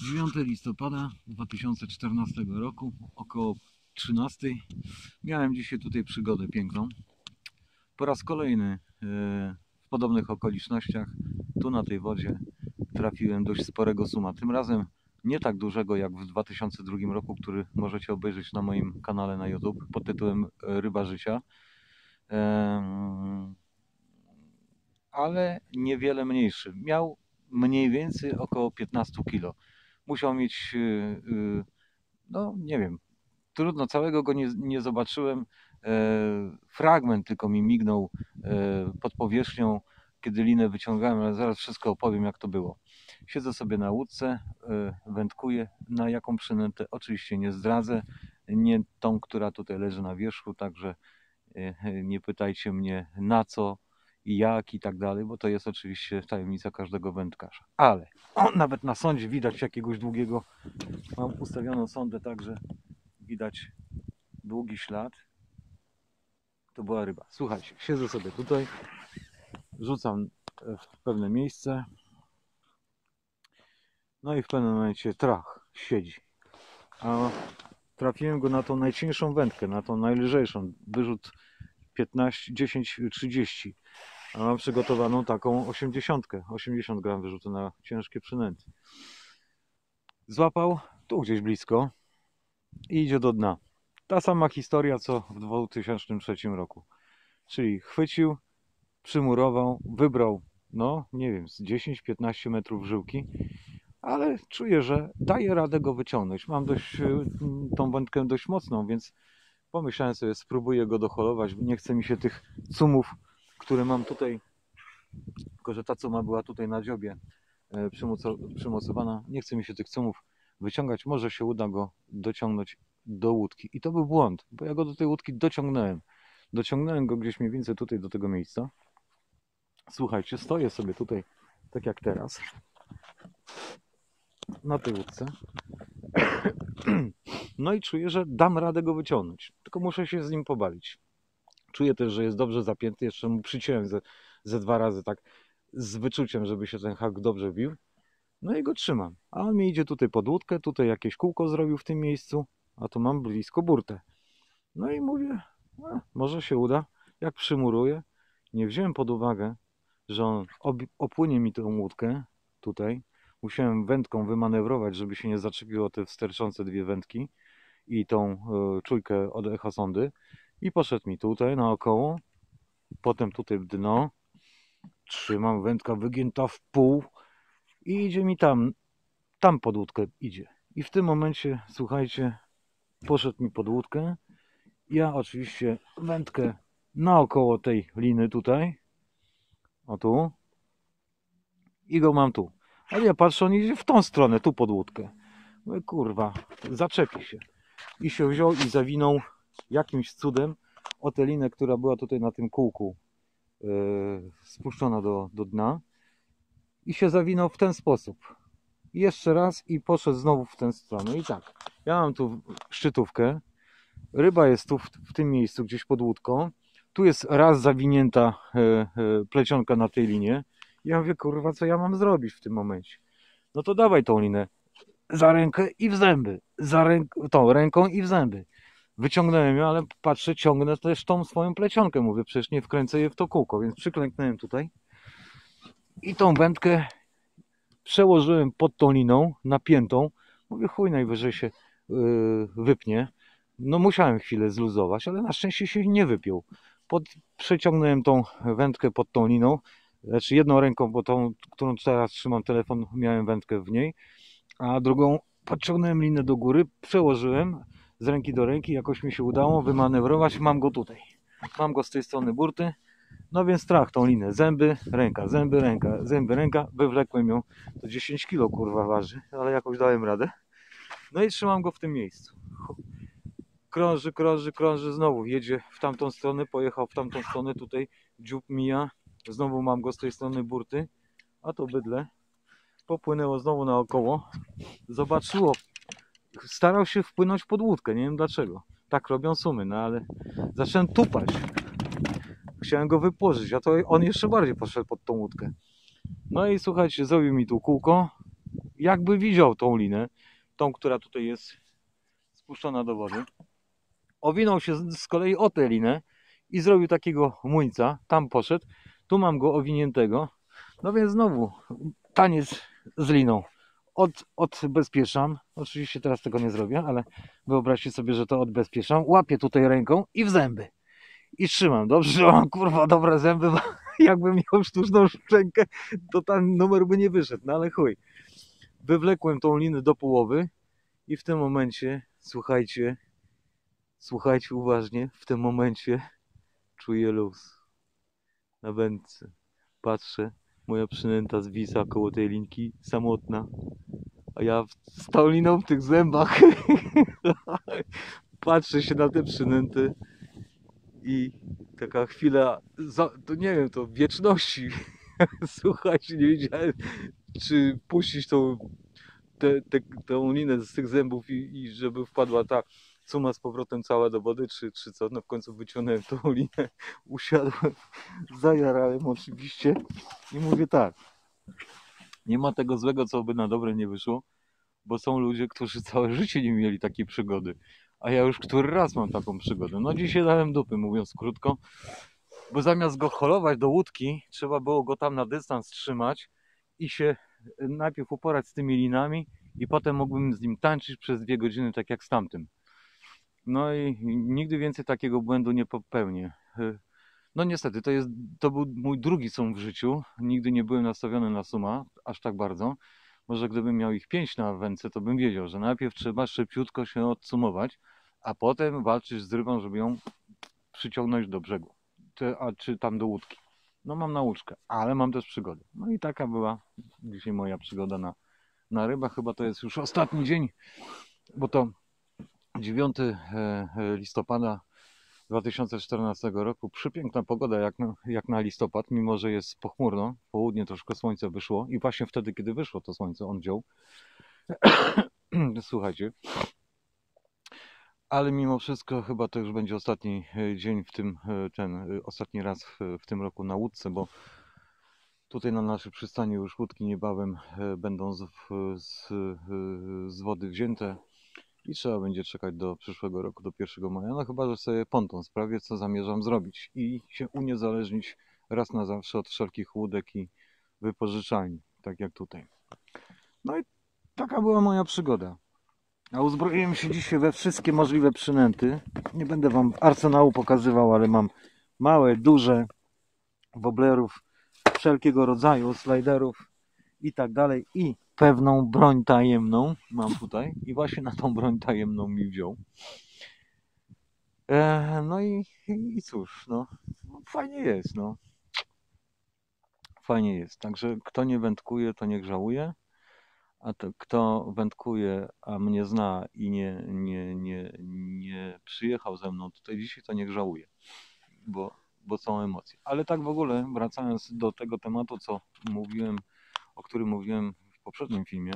9 listopada 2014 roku, około 13. Miałem dzisiaj tutaj przygodę piękną. Po raz kolejny e, w podobnych okolicznościach, tu na tej wodzie, trafiłem dość sporego suma. Tym razem nie tak dużego jak w 2002 roku, który możecie obejrzeć na moim kanale na YouTube pod tytułem e, Ryba Życia. Ale niewiele mniejszy. Miał mniej więcej około 15 kg. Musiał mieć, yy, yy, no nie wiem, trudno, całego go nie, nie zobaczyłem. E, Fragment tylko mi mignął e, pod powierzchnią, kiedy linę wyciągałem, ale zaraz wszystko opowiem, jak to było. Siedzę sobie na łódce, e, wędkuję. Na jaką przynętę? Oczywiście nie zdradzę. Nie tą, która tutaj leży na wierzchu, także nie pytajcie mnie na co jak i tak dalej, bo to jest oczywiście tajemnica każdego wędkarza. Ale nawet na sądzie widać jakiegoś długiego, mam ustawioną sondę tak, że widać długi ślad. To była ryba. Słuchajcie, siedzę sobie tutaj, rzucam w pewne miejsce. No i w pewnym momencie trach siedzi. A trafiłem go na tą najcieńszą wędkę, na tą najlżejszą. Wyrzut 15, 10, 30. A mam przygotowaną taką 80. 80 gram wyrzutu na ciężkie przynęty. Złapał tu gdzieś blisko i idzie do dna. Ta sama historia co w 2003 roku. Czyli chwycił, przymurował, wybrał, no nie wiem, z 10-15 metrów żyłki, ale czuję, że daje radę go wyciągnąć. Mam dość, y, tą wędkę dość mocną, więc pomyślałem sobie, spróbuję go doholować. Nie chce mi się tych cumów, które mam tutaj, tylko że ta cuma była tutaj na dziobie e, przymoco- przymocowana. Nie chce mi się tych cumów wyciągać. Może się uda go dociągnąć do łódki. I to był błąd, bo ja go do tej łódki dociągnąłem. Dociągnąłem go gdzieś mniej więcej tutaj do tego miejsca. Słuchajcie, stoję sobie tutaj, tak jak teraz, na tej łódce. No i czuję, że dam radę go wyciągnąć. Tylko muszę się z nim pobawić. Czuję też, że jest dobrze zapięty. Jeszcze mu przyciąłem ze, ze dwa razy tak z wyczuciem, żeby się ten hak dobrze bił. No i go trzymam. A on mi idzie tutaj pod łódkę, tutaj jakieś kółko zrobił w tym miejscu, a tu mam blisko burtę. No i mówię, a, może się uda. Jak przymuruję, nie wziąłem pod uwagę, że on opłynie mi tą łódkę tutaj. Musiałem wędką wymanewrować, żeby się nie zaczepiło te sterczące dwie wędki i tą y, czujkę od echosondy. I poszedł mi tutaj naokoło, potem tutaj w dno. Trzymam wędka wygięta w pół i idzie mi tam, tam pod łódkę idzie. I w tym momencie, słuchajcie, poszedł mi pod łódkę. Ja oczywiście wędkę naokoło tej liny tutaj, o tu, i go mam tu. Ale ja patrzę, on idzie w tą stronę, tu pod łódkę. Mówię, kurwa, zaczepi się. I się wziął i zawinął jakimś cudem o tę linę, która była tutaj na tym kółku yy, spuszczona do, do dna i się zawinął w ten sposób. I jeszcze raz i poszedł znowu w tę stronę. I tak, ja mam tu szczytówkę, ryba jest tu w, w tym miejscu gdzieś pod łódką, tu jest raz zawinięta e, e, plecionka na tej linie. Ja mówię, kurwa, co ja mam zrobić w tym momencie? No to dawaj tą linę za rękę i w zęby. Za ręk tą ręką i w zęby. Wyciągnąłem ją, ale patrzę, ciągnę też tą swoją plecionkę. Mówię, przecież nie wkręcę jej w to kółko, więc przyklęknąłem tutaj. I tą wędkę przełożyłem pod tą liną, napiętą. Mówię, chuj, najwyżej się yy, wypnie. No musiałem chwilę zluzować, ale na szczęście się nie wypiął. Pod, przeciągnąłem tą wędkę pod tą liną, znaczy jedną ręką, bo tą, którą teraz trzymam telefon, miałem wędkę w niej, a drugą podciągnąłem linę do góry, przełożyłem z ręki do ręki, jakoś mi się udało wymanewrować, mam go tutaj. Mam go z tej strony burty, no więc strach tą linę, zęby, ręka, zęby, ręka, zęby, ręka, wywlekłem ją, to 10 kg kurwa waży, ale jakoś dałem radę. No i trzymam go w tym miejscu. Krąży, krąży, krąży, znowu jedzie w tamtą stronę, pojechał w tamtą stronę, tutaj dziób mija, znowu mam go z tej strony burty, a to bydle. Popłynęło znowu naokoło, zobaczyło, starał się wpłynąć pod łódkę, nie wiem dlaczego. Tak robią sumy, no ale zacząłem tupać. Chciałem go wypłożyć, a to on jeszcze bardziej poszedł pod tą łódkę. No i słuchajcie, zrobił mi tu kółko jakby widział tą linę, tą, która tutaj jest spuszczona do wody. Owinął się z z kolei o tę linę i zrobił takiego muńca. Tam poszedł. Tu mam go owiniętego. No więc znowu taniec z liną. Od, odbezpieczam. Oczywiście teraz tego nie zrobię, ale wyobraźcie sobie, że to odbezpieczam. Łapię tutaj ręką i w zęby. I trzymam. Dobrze, że mam kurwa dobre zęby, bo jakbym miał sztuczną szczękę, to ten numer by nie wyszedł. No ale chuj. Wywlekłem tą linę do połowy i w tym momencie, słuchajcie, słuchajcie uważnie, w tym momencie czuję luz na wędce. Patrzę, moja przynęta zwisa koło tej linki, samotna, a ja z tą liną w tych zębach patrzę się na te przynęty i taka chwila, za, to nie wiem, to wieczności. Słuchajcie, nie wiedziałem, czy puścić tą, tę tę tą linę z tych zębów i, i żeby wpadła ta suma z powrotem cała do wody, czy, czy co. No w końcu wyciągnąłem tą linę, usiadłem, zajarałem oczywiście i mówię tak, nie ma tego złego, co by na dobre nie wyszło, bo są ludzie, którzy całe życie nie mieli takiej przygody. A ja już który raz mam taką przygodę. No dzisiaj dałem dupy, mówiąc krótko, bo zamiast go holować do łódki, trzeba było go tam na dystans trzymać i się najpierw uporać z tymi linami i potem mógłbym z nim tańczyć przez dwie godziny, tak jak z tamtym. No i nigdy więcej takiego błędu nie popełnię. No niestety, to, jest, to był mój drugi sum w życiu. Nigdy nie byłem nastawiony na suma, aż tak bardzo. Może gdybym miał ich pięć na wędce, to bym wiedział, że najpierw trzeba szybciutko się odsumować, a potem walczyć z rybą, żeby ją przyciągnąć do brzegu, czy, a, czy tam do łódki. No mam nauczkę, ale mam też przygodę. No i taka była dzisiaj moja przygoda na, na rybach. Chyba to jest już ostatni dzień, bo to 9 e, e, listopada 2014 roku. Przepiękna pogoda jak na, jak na listopad, mimo że jest pochmurno. W Południe troszkę słońce wyszło i właśnie wtedy, kiedy wyszło to słońce, on wziął. Słuchajcie. Ale mimo wszystko chyba to już będzie ostatni e, dzień w tym, ten ostatni raz w, w tym roku na łódce, bo tutaj na naszej przystani już łódki niebawem będą z, z, z wody wzięte i trzeba będzie czekać do przyszłego roku, do 1 maja. No chyba, że sobie ponton sprawię, co zamierzam zrobić i się uniezależnić raz na zawsze od wszelkich łódek i wypożyczalni, tak jak tutaj. No i taka była moja przygoda. A uzbroiłem się dzisiaj we wszystkie możliwe przynęty. Nie będę wam arsenału pokazywał, ale mam małe, duże woblerów wszelkiego rodzaju, sliderów i tak dalej. I pewną broń tajemną mam tutaj. I właśnie na tą broń tajemną mi wziął. E, no i, i cóż, no, no fajnie jest, no. Fajnie jest. Także kto nie wędkuje, to niech żałuje. A to kto wędkuje, a mnie zna i nie, nie, nie, nie przyjechał ze mną tutaj dzisiaj, to niech żałuje, bo, bo są emocje. Ale tak w ogóle, wracając do tego tematu, co mówiłem, o którym mówiłem w poprzednim filmie,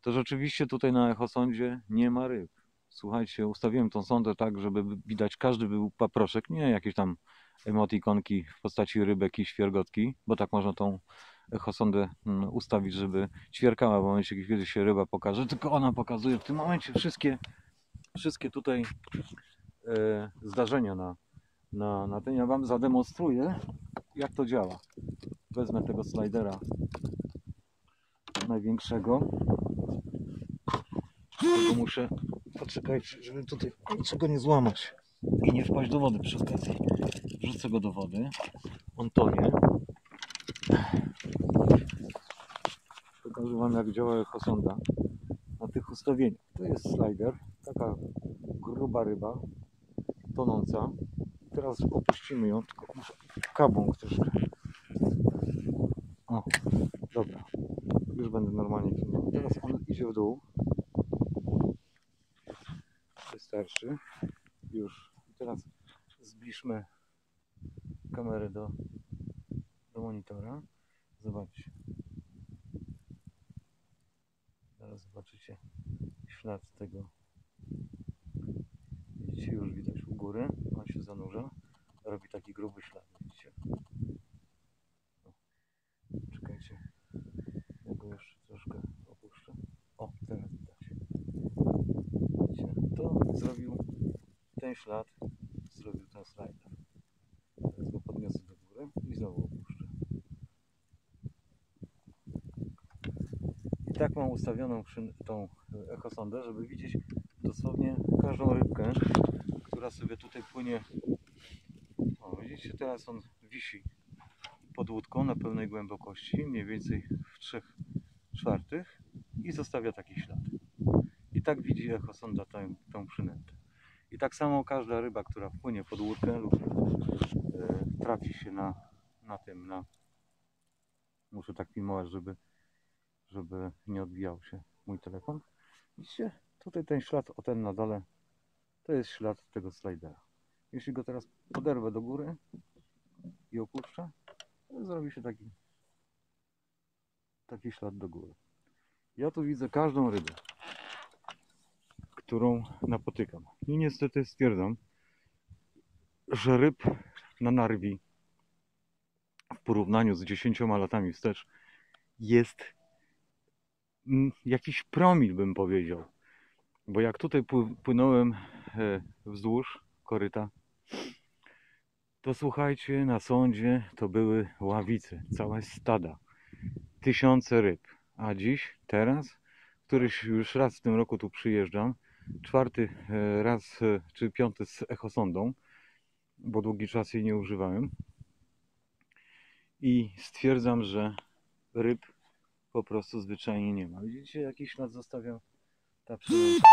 to rzeczywiście tutaj na Echosądzie nie ma ryb. Słuchajcie, ustawiłem tą sondę tak, żeby widać każdy był paproszek, nie jakieś tam emotikonki w postaci rybek i świergotki, bo tak można tą echosondę mm, ustawić, żeby ćwierkała w momencie, kiedy się ryba pokaże, tylko ona pokazuje w tym momencie wszystkie, wszystkie tutaj e, zdarzenia na, na, na tym. Ja Wam zademonstruję, jak to działa. Wezmę tego slidera największego. Tylko muszę poczekać, żeby tutaj niczego nie złamać i nie wpaść do wody przy okazji. Wrzucę go do wody. On tonie. Pokażę Wam jak działa echosonda na tych ustawieniach. To jest slider, taka gruba ryba, tonąca. Teraz opuścimy ją, tylko muszę kabłąk troszkę. O, dobra. Już będę normalnie filmował. Teraz on idzie w dół. Wystarczy. Już. I teraz zbliżmy kamerę do, do monitora. Zobaczcie. Zaraz zobaczycie ślad tego. Widzicie, już widać u góry. On się zanurza. Robi taki gruby ślad, widzicie. O. Czekajcie. Ja go jeszcze troszkę ten ślad zrobił ten slider. Teraz go podniosę do góry i znowu opuszczę. I tak mam ustawioną tą echosondę, żeby widzieć dosłownie każdą rybkę, która sobie tutaj płynie. O, widzicie, teraz on wisi pod łódką na pełnej głębokości, mniej więcej w 3 czwartych i zostawia taki ślad. I tak widzi echosonda tę, tą przynętę. I tak samo każda ryba, która wpłynie pod łódkę lub e, trafi się na, na tym, na... Muszę tak filmować, żeby, żeby nie odbijał się mój telefon. Widzicie? Tutaj ten ślad, o ten na dole, to jest ślad tego slidera. Jeśli go teraz poderwę do góry i opuszczę, zrobi się taki, taki ślad do góry. Ja tu widzę każdą rybę, którą napotykam. I niestety stwierdzam, że ryb na narwi w porównaniu z 10 latami wstecz jest mm, jakiś promil, bym powiedział. Bo jak tutaj płynąłem e, wzdłuż koryta, to słuchajcie, na sądzie to były ławice, całe stada, tysiące ryb. A dziś, teraz, któryś już raz w tym roku tu przyjeżdżam, czwarty e, raz e, czy piąty z echosondą, bo długi czas jej nie używałem. I stwierdzam, że ryb po prostu zwyczajnie nie ma. Widzicie, jaki ślad zostawiał ta przynęta?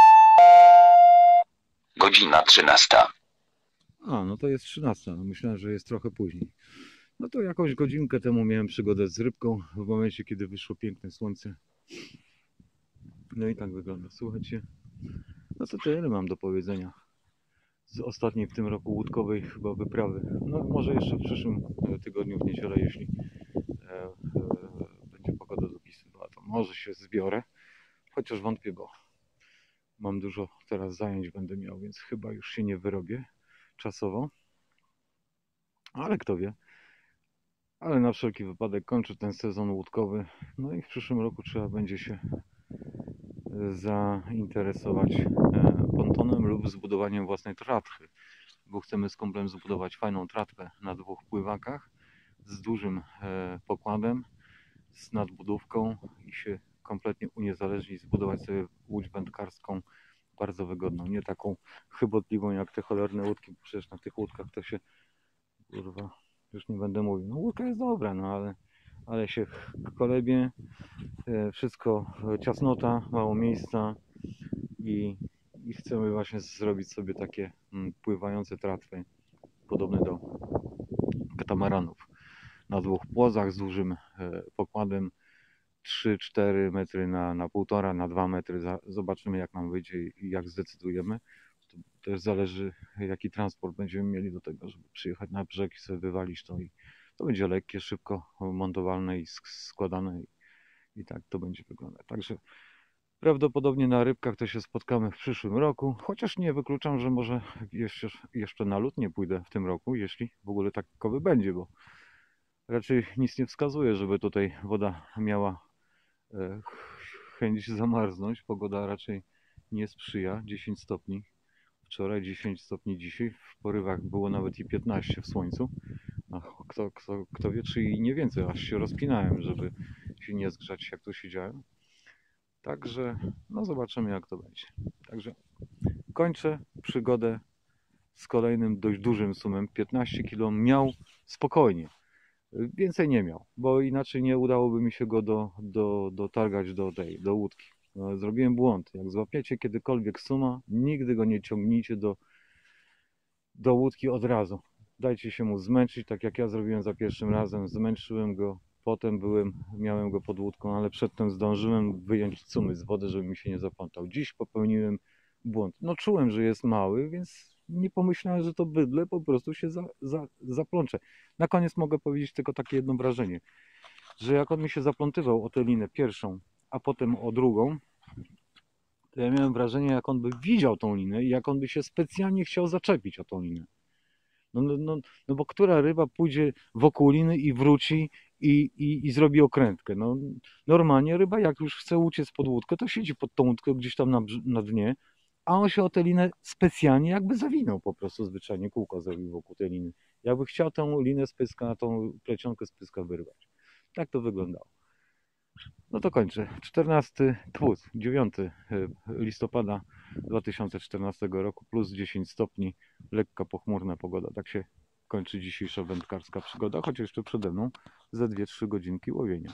Godzina 13. A, no to jest 13. No myślałem, że jest trochę później. No to jakąś godzinkę temu miałem przygodę z rybką w momencie, kiedy wyszło piękne słońce. No i tak wygląda. Słuchajcie, no to tyle mam do powiedzenia z ostatniej w tym roku łódkowej chyba wyprawy. No może jeszcze w przyszłym e, tygodniu w niedzielę, jeśli e, e, będzie pogoda dopisywała, to może się zbiorę. Chociaż wątpię, bo mam dużo teraz zajęć będę miał, więc chyba już się nie wyrobię czasowo. Ale kto wie. Ale na wszelki wypadek kończę ten sezon łódkowy. No i w przyszłym roku trzeba będzie się zainteresować e, pontonem lub zbudowaniem własnej tratwy, bo chcemy z kumplem zbudować fajną tratwę na dwóch pływakach z dużym e, pokładem, z nadbudówką i się kompletnie uniezależnić, zbudować sobie łódź wędkarską bardzo wygodną, nie taką chybotliwą jak te cholerne łódki, bo przecież na tych łódkach to się kurwa, już nie będę mówił, no łódka jest dobra, no ale ale się kolebie, e, wszystko e, ciasnota, mało miejsca i, i chcemy właśnie zrobić sobie takie mm, pływające tratwy podobne do katamaranów na dwóch płozach z dużym e, pokładem 3-4 metry na, na 1,5 na 2 metry. Zobaczymy jak nam wyjdzie i jak zdecydujemy. To też zależy jaki transport będziemy mieli do tego, żeby przyjechać na brzeg i sobie wywalić to i to będzie lekkie, szybko montowalne i składane i, tak to będzie wyglądać. Także prawdopodobnie na rybkach to się spotkamy w przyszłym roku, chociaż nie wykluczam, że może jeszcze, jeszcze na lód nie pójdę w tym roku, jeśli w ogóle takowy będzie, bo raczej nic nie wskazuje, żeby tutaj woda miała e, chęć zamarznąć. Pogoda raczej nie sprzyja, 10 stopni wczoraj, 10 stopni dzisiaj, w porywach było nawet i 15 w słońcu. No, kto, kto, kto wie, czy i nie więcej, aż się rozpinałem, żeby się nie zgrzać, jak tu siedziałem. Także, no zobaczymy, jak to będzie. Także kończę przygodę z kolejnym dość dużym sumem. 15 kg miał spokojnie. Więcej nie miał, bo inaczej nie udałoby mi się go do, do, dotargać do tej, do łódki. No, zrobiłem błąd. Jak złapiecie kiedykolwiek suma, nigdy go nie ciągnijcie do, do łódki od razu dajcie się mu zmęczyć, tak jak ja zrobiłem za pierwszym razem, zmęczyłem go, potem byłem, miałem go pod łódką, ale przedtem zdążyłem wyjąć cumy z wody, żeby mi się nie zaplątał. Dziś popełniłem błąd. No czułem, że jest mały, więc nie pomyślałem, że to bydle po prostu się za, za, zaplącze. Na koniec mogę powiedzieć tylko takie jedno wrażenie, że jak on mi się zaplątywał o tę linę pierwszą, a potem o drugą, to ja miałem wrażenie, jak on by widział tą linę i jak on by się specjalnie chciał zaczepić o tą linę. No, no, no, no bo która ryba pójdzie wokół liny i wróci i, i, i zrobi okrętkę? No, normalnie ryba jak już chce uciec pod łódkę, to siedzi pod tą łódkę gdzieś tam na, na dnie, a on się o tę linę specjalnie jakby zawinął po prostu zwyczajnie kółko zrobił wokół tej liny. Jakby chciał tę linę z pyska, tą plecionkę z pyska wyrwać. Tak to wyglądało. No to kończę. 14, tłus, 9 listopada 2014 roku, plus 10 stopni, lekka pochmurna pogoda. Tak się kończy dzisiejsza wędkarska przygoda, choć jeszcze przede mną ze 2-3 godzinki łowienia.